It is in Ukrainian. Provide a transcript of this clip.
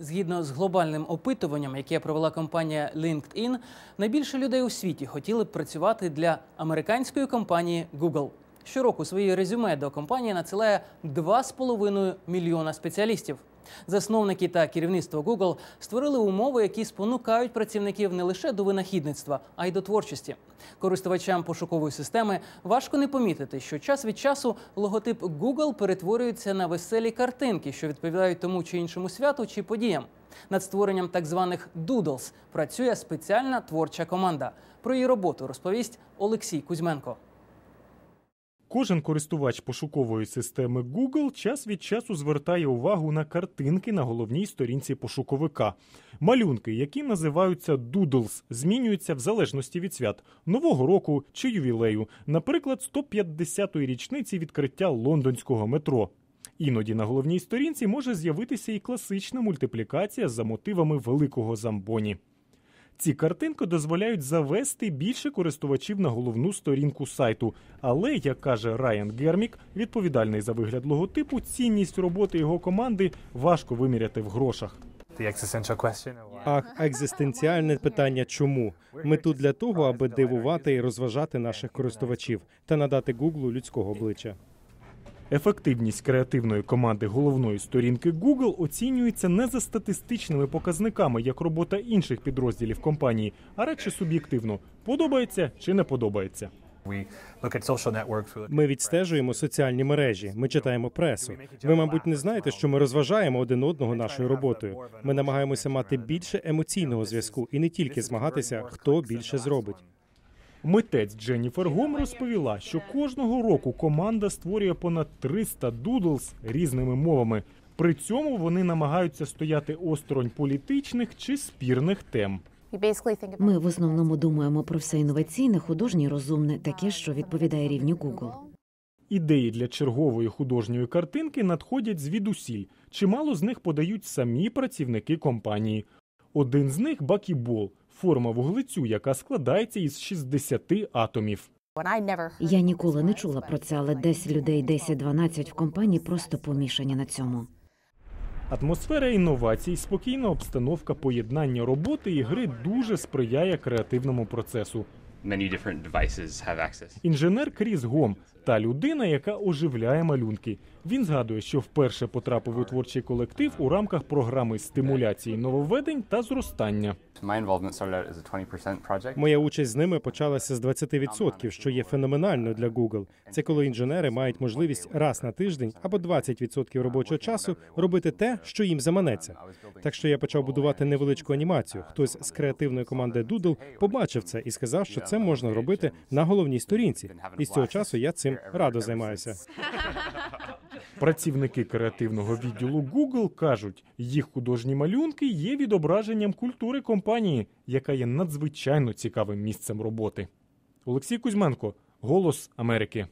Згідно з глобальним опитуванням, яке провела компанія LinkedIn, найбільше людей у світі хотіли б працювати для американської компанії Google. Щороку своє резюме до компанії надсилає 2,5 мільйона спеціалістів. Засновники та керівництво Google створили умови, які спонукають працівників не лише до винахідництва, а й до творчості. Користувачам пошукової системи важко не помітити, що час від часу логотип Google перетворюється на веселі картинки, що відповідають тому чи іншому святу чи подіям. Над створенням так званих Doodles працює спеціальна творча команда. Про її роботу розповість Олексій Кузьменко. Кожен користувач пошукової системи Google час від часу звертає увагу на картинки на головній сторінці пошуковика. Малюнки, які називаються doodles, змінюються в залежності від свят нового року чи ювілею, наприклад, 150-ї річниці відкриття лондонського метро. Іноді на головній сторінці може з'явитися і класична мультиплікація за мотивами великого замбоні. Ці картинки дозволяють завести більше користувачів на головну сторінку сайту. Але, як каже Райан Гермік, відповідальний за вигляд логотипу, цінність роботи його команди важко виміряти в грошах. Ах, екзистенціальне питання чому? Ми тут для того, аби дивувати і розважати наших користувачів та надати Гуглу людського обличчя. Ефективність креативної команди головної сторінки Google оцінюється не за статистичними показниками, як робота інших підрозділів компанії, а радше суб'єктивно подобається чи не подобається. Ми відстежуємо соціальні мережі, ми читаємо пресу. Ви, мабуть, не знаєте, що ми розважаємо один одного нашою роботою. Ми намагаємося мати більше емоційного зв'язку і не тільки змагатися, хто більше зробить. Митець Дженніфер Гом розповіла, що кожного року команда створює понад 300 дудлс різними мовами. При цьому вони намагаються стояти осторонь політичних чи спірних тем. Ми в основному думаємо про все інноваційне, художнє, розумне, таке, що відповідає рівню Google. Ідеї для чергової художньої картинки надходять звідусіль. Чимало з них подають самі працівники компанії. Один з них бакібол форма вуглецю, яка складається із 60 атомів. Я ніколи не чула про це, але десь людей 10-12 в компанії просто помішані на цьому. Атмосфера інновацій, спокійна обстановка поєднання роботи і гри дуже сприяє креативному процесу. Інженер Кріс Гом та людина, яка оживляє малюнки. Він згадує, що вперше потрапив у творчий колектив у рамках програми стимуляції нововведень та зростання. My involvement started out as a 20% project. Моя участь з ними почалася з 20%, що є феноменально для Google. Це коли інженери мають можливість раз на тиждень або 20% робочого часу робити те, що їм заманеться. Так що я почав будувати невеличку анімацію. Хтось з креативної команди Doodle побачив це і сказав, що це можна робити на головній сторінці. І з цього часу я цим радо займаюся. Працівники креативного відділу Google кажуть, їх художні малюнки є відображенням культури компанії, яка є надзвичайно цікавим місцем роботи. Олексій Кузьменко, Голос Америки.